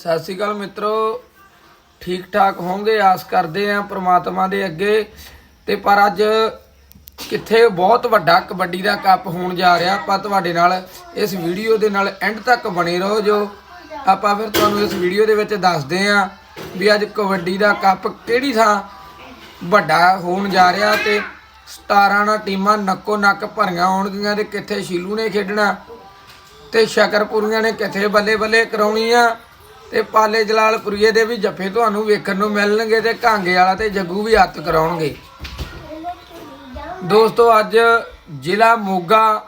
ਸਤਿ ਸ਼੍ਰੀ ਅਕਾਲ ਮਿੱਤਰੋ। ਠੀਕ ਠਾਕ ਹੋਵੋਗੇ? ਆਸ ਕਰਦੇ ਆਂ ਪ੍ਰਮਾਤਮਾ ਦੇ ਅੱਗੇ। ਤੇ ਪਰ ਅੱਜ ਕਿੱਥੇ ਬਹੁਤ ਵੱਡਾ ਕਬੱਡੀ ਦਾ ਕੱਪ ਹੋਣ ਜਾ ਰਿਹਾ। ਆਪਾਂ ਤੁਹਾਡੇ ਨਾਲ ਇਸ ਵੀਡੀਓ ਦੇ ਨਾਲ ਐਂਡ ਤੱਕ ਬਣੇ ਰਹੋ ਜੋ। ਆਪਾਂ ਫਿਰ ਤੁਹਾਨੂੰ ਇਸ ਵੀਡੀਓ ਦੇ ਵਿੱਚ ਦੱਸਦੇ ਆਂ ਵੀ ਅੱਜ ਕਬੱਡੀ ਦਾ ਕੱਪ ਕਿਹੜੀ ਥਾਂ ਵੱਡਾ ਹੋਣ ਜਾ ਰਿਹਾ ਤੇ 17 ਨਾਲ ਟੀਮਾਂ ਨੱਕੋ ਨੱਕ ਭਰੀਆਂ ਹੋਣਗੀਆਂ ਤੇ ਕਿੱਥੇ ਸ਼ੀਲੂ ਨੇ ਖੇਡਣਾ ਤੇ ਸ਼ਕਰਪੁਰੀਆਂ ਨੇ ਕਿੱਥੇ ਬੱਲੇ ਬੱਲੇ ਕਰਾਉਣੀ ਆ। ਤੇ ਪਾਲੇ ਜਲਾਲਪੁਰੀਏ ਦੇ ਵੀ ਜੱਫੇ ਤੁਹਾਨੂੰ ਵੇਖਣ ਨੂੰ ਮਿਲਣਗੇ ਤੇ ਕਾਂਗੇ ਵਾਲਾ ਤੇ ਜੱਗੂ ਵੀ ਹੱਥ ਕਰਾਉਣਗੇ। ਦੋਸਤੋ, ਅੱਜ ਜ਼ਿਲ੍ਹਾ ਮੋਗਾ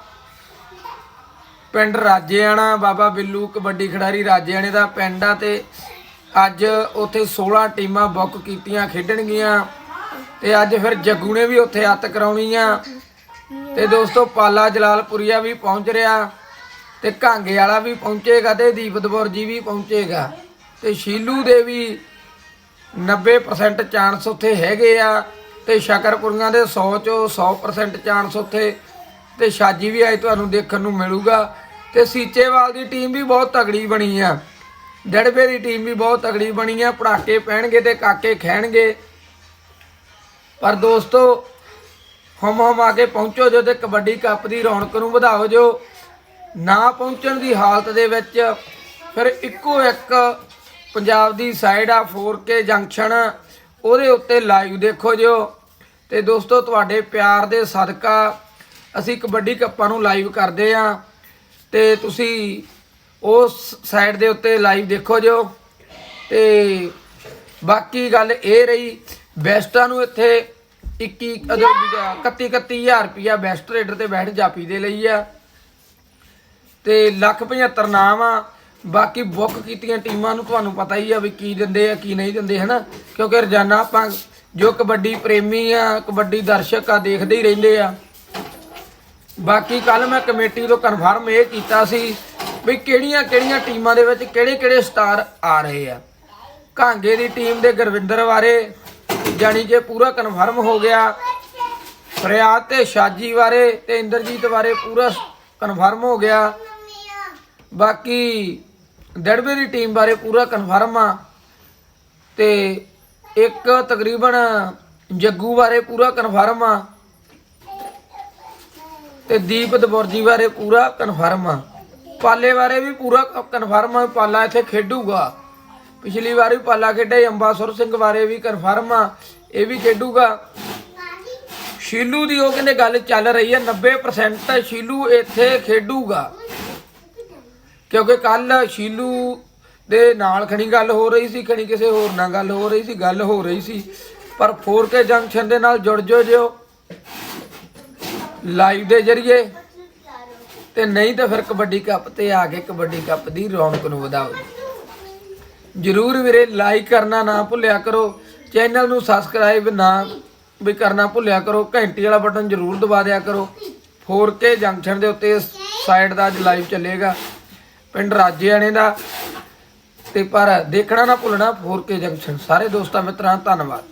ਪਿੰਡ ਰਾਜੇਆਣਾ, ਬਾਬਾ ਬਿੱਲੂ ਕਬੱਡੀ ਖਿਡਾਰੀ ਰਾਜੇਆਣੇ ਦਾ ਪਿੰਡ ਆ ਤੇ ਅੱਜ ਉੱਥੇ 16 ਟੀਮਾਂ ਬੁੱਕ ਕੀਤੀਆਂ ਖੇਡਣਗੀਆਂ ਤੇ ਅੱਜ ਫਿਰ ਜੱਗੂ ਨੇ ਵੀ ਉੱਥੇ ਹੱਥ ਕਰਾਉਣੀ ਆ। ਤੇ ਦੋਸਤੋ, ਪਾਲਾ ਜਲਾਲਪੁਰੀਆ ਵੀ ਪਹੁੰਚ ਰਿਹਾ। ਤੇ ਕਾਂਗੇ ਵਾਲਾ ਵੀ ਪਹੁੰਚੇਗਾ ਤੇ ਦੀਪਤਪੁਰ ਜੀ ਵੀ ਪਹੁੰਚੇਗਾ। ਤੇ ਸ਼ੀਲੂ ਦੇ ਵੀ 90% ਚਾਂਸ ਉੱਥੇ ਹੈਗੇ ਆ ਤੇ ਸ਼ਕਰਪੁਰੀਆਂ ਦੇ 100 ਚੋਂ 100% ਚਾਂਸ ਉੱਥੇ ਤੇ ਸ਼ਾਜੀ ਵੀ ਅੱਜ ਤੁਹਾਨੂੰ ਦੇਖਣ ਨੂੰ ਮਿਲੂਗਾ। ਤੇ ਸੀਚੇਵਾਲ ਦੀ ਟੀਮ ਵੀ ਬਹੁਤ ਤਗੜੀ ਬਣੀ ਆ। ਡੜਬੇ ਦੀ ਟੀਮ ਵੀ ਬਹੁਤ ਤਗੜੀ ਬਣੀ ਆ। ਪੜਾਕੇ ਪੈਣਗੇ ਤੇ ਕਾਕੇ ਖਹਿਣਗੇ। ਪਰ ਦੋਸਤੋ ਹਮ ਹਮ ਆ ਕੇ ਪਹੁੰਚੋ ਜੋ ਤੇ ਕਬੱਡੀ ਕੱਪ ਦੀ ਰੌਣਕ ਨੂੰ ਵਧਾਓ ਜੋ। ਨਾ ਪਹੁੰਚਣ ਦੀ ਹਾਲਤ ਦੇ ਵਿੱਚ ਫਿਰ ਇੱਕੋ ਇੱਕ ਪੰਜਾਬ ਦੀ ਸਾਈਡ ਆ 4K ਜੰਕਸ਼ਨ ਉਹਦੇ ਉੱਤੇ ਲਾਈਵ ਦੇਖੋ ਜੋ ਤੇ ਦੋਸਤੋ, ਤੁਹਾਡੇ ਪਿਆਰ ਦੇ ਸਦਕਾ ਅਸੀਂ ਕਬੱਡੀ ਕੱਪਾਂ ਨੂੰ ਲਾਈਵ ਕਰਦੇ ਆ ਤੇ ਤੁਸੀਂ ਉਸ ਸਾਈਡ ਦੇ ਉੱਤੇ ਲਾਈਵ ਦੇਖੋ ਜੋ ਤੇ ਬਾਕੀ ਗੱਲ ਇਹ ਰਹੀ, ਬੈਸਟਾਂ ਨੂੰ ਇੱਥੇ 21 ਅਦਰ 31 31000 ਰੁਪਿਆ ਬੈਸਟ ਰੇਡਰ ਤੇ ਬੈਠ ਜਾਪੀ ਦੇ ਲਈ ਆ। ਤੇ ਲੱਖ 75 ਨਾਮ ਆ। ਬਾਕੀ ਬੁੱਕ ਕੀਤੀਆਂ ਟੀਮਾਂ ਨੂੰ ਤੁਹਾਨੂੰ ਪਤਾ ਹੀ ਆ ਵੀ ਕੀ ਦਿੰਦੇ ਆ, ਕੀ ਨਹੀਂ ਦਿੰਦੇ, ਹਨਾ? ਕਿਉਂਕਿ ਰੋਜ਼ਾਨਾ ਆਪਾਂ ਜੋ ਕਬੱਡੀ ਪ੍ਰੇਮੀ ਆ, ਕਬੱਡੀ ਦਰਸ਼ਕ ਆ, ਦੇਖਦੇ ਹੀ ਰਹਿੰਦੇ ਆ। ਬਾਕੀ ਕੱਲ ਮੈਂ ਕਮੇਟੀ ਤੋਂ ਕਨਫਰਮ ਇਹ ਕੀਤਾ ਸੀ ਵੀ ਕਿਹੜੀਆਂ ਕਿਹੜੀਆਂ ਟੀਮਾਂ ਦੇ ਵਿੱਚ ਕਿਹੜੇ ਕਿਹੜੇ ਸਟਾਰ ਆ ਰਹੇ ਆ। ਕਾਂਗੇ ਦੀ ਟੀਮ ਦੇ ਗੁਰਵਿੰਦਰ ਬਾਰੇ ਜਾਨੀ ਕਿ ਪੂਰਾ ਕਨਫਰਮ ਹੋ ਗਿਆ। ਫਰਿਆਦ ਤੇ ਸ਼ਾਜੀ ਬਾਰੇ ਤੇ ਇੰਦਰਜੀਤ ਬਾਰੇ ਪੂਰਾ ਕਨਫਰਮ ਹੋ ਗਿਆ। ਬਾਕੀ ਦੜਬੇ ਦੀ ਟੀਮ ਬਾਰੇ ਪੂਰਾ ਕਨਫਰਮ ਆ ਤੇ ਇੱਕ ਤਕਰੀਬਨ ਜੱਗੂ ਬਾਰੇ ਪੂਰਾ ਕਨਫਰਮ ਆ ਤੇ ਦੀਪ ਦਬੁਰਜੀ ਬਾਰੇ ਪੂਰਾ ਕਨਫਰਮ ਆ। ਪਾਲੇ ਬਾਰੇ ਵੀ ਪੂਰਾ ਕਨਫਰਮ ਆ ਪਾਲਾ ਇੱਥੇ ਖੇਡੂਗਾ। ਪਿਛਲੀ ਵਾਰ ਵੀ ਪਾਲਾ ਖੇਡਿਆ, ਅੰਬਾਸੁਰ ਸਿੰਘ ਬਾਰੇ ਵੀ ਕਨਫਰਮ ਆ, ਇਹ ਵੀ ਖੇਡੂਗਾ। ਸ਼ੀਲੂ ਦੀ ਉਹ ਕਹਿੰਦੇ ਗੱਲ ਚੱਲ ਰਹੀ ਹੈ 90% ਸ਼ੀਲੂ ਇੱਥੇ ਖੇਡੂਗਾ। ਕਿਉਂਕਿ ਕੱਲ ਸ਼ੀਲੂ ਦੇ ਨਾਲ ਖਣੀ ਗੱਲ ਹੋ ਰਹੀ ਸੀ, ਖਣੀ ਕਿਸੇ ਹੋਰ ਨਾਲ ਗੱਲ ਹੋ ਰਹੀ ਸੀ, ਗੱਲ ਹੋ ਰਹੀ ਸੀ। ਪਰ 4K ਜੰਕਸ਼ਨ ਦੇ ਨਾਲ ਜੁੜ ਜੋ ਜਿਓ। ਲਾਈਵ ਦੇ ਜਰੀਏ। ਤੇ ਨਹੀਂ ਤਾਂ ਫਿਰ ਕਬੱਡੀ ਕੱਪ ਤੇ ਆ ਕੇ ਕਬੱਡੀ ਕੱਪ ਦੀ ਰੌਣਕ ਨੂੰ ਵਧਾਓ। ਜਰੂਰ ਵੀਰੇ ਲਾਈਕ ਕਰਨਾ ਨਾ ਭੁੱਲਿਆ ਕਰੋ। ਚੈਨਲ ਨੂੰ ਸਬਸਕ੍ਰਾਈਬ ਨਾ ਵੀ ਕਰਨਾ ਭੁੱਲਿਆ ਕਰੋ। ਘੰਟੀ ਵਾਲਾ ਬਟਨ ਜਰੂਰ ਦਬਾ ਦਿਆ ਕਰੋ। 4K ਜੰਕਸ਼ਨ ਦੇ ਉੱਤੇ ਸਾਈਡ ਦਾ ਅੱਜ ਲਾਈਵ ਚੱਲੇਗਾ। ਪਿੰਡ ਰਾਜੇਆਣੇ ਦਾ। ਤੇ ਪਰ ਦੇਖਣਾ ਨਾ ਭੁੱਲਣਾ 4K ਜੰਕਸ਼ਨ। ਸਾਰੇ ਦੋਸਤਾਂ ਮਿੱਤਰਾਂ ਧੰਨਵਾਦ।